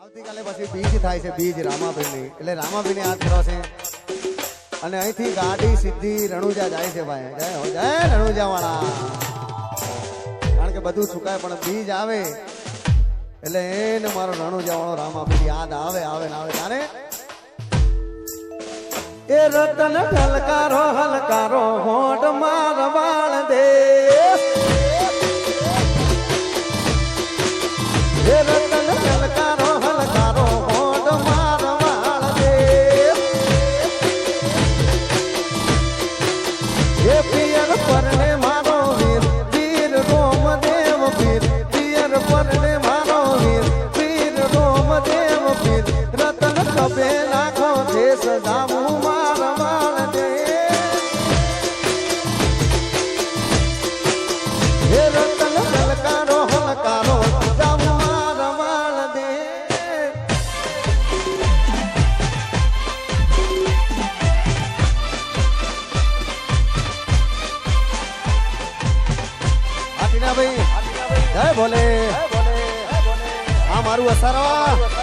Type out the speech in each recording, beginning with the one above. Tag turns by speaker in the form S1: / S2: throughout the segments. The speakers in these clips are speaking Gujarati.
S1: આવતીકાલે પછી બીજ થાય છે બીજ રામાભીની એટલે રામાભીની હાથ કરો છે. અને અહીંથી ગાડી સીધી રણુજા જાય છે ભાઈ. જય જય રણુજા વાળા કારણ કે બધું સુકાય, પણ બીજ આવે. એટલે એને મારો રણુજા વાળો રામાભી યાદ આવે આવે ને આવે. તારે? એ રતન હલકારો હલકારો, હોડ માર વાળ દે એ પિયર પરને મારો જય ભોલે. હા મારું અસારવા.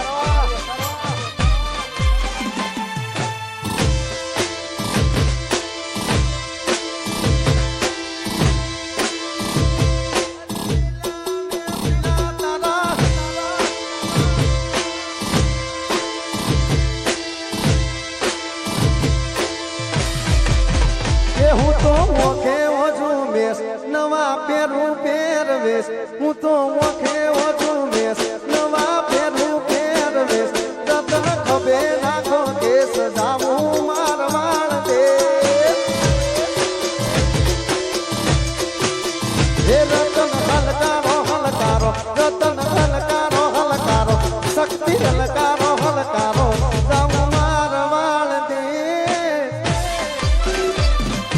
S1: નવા પેરું પહેરવેશ. હું તો મોખે ઓછું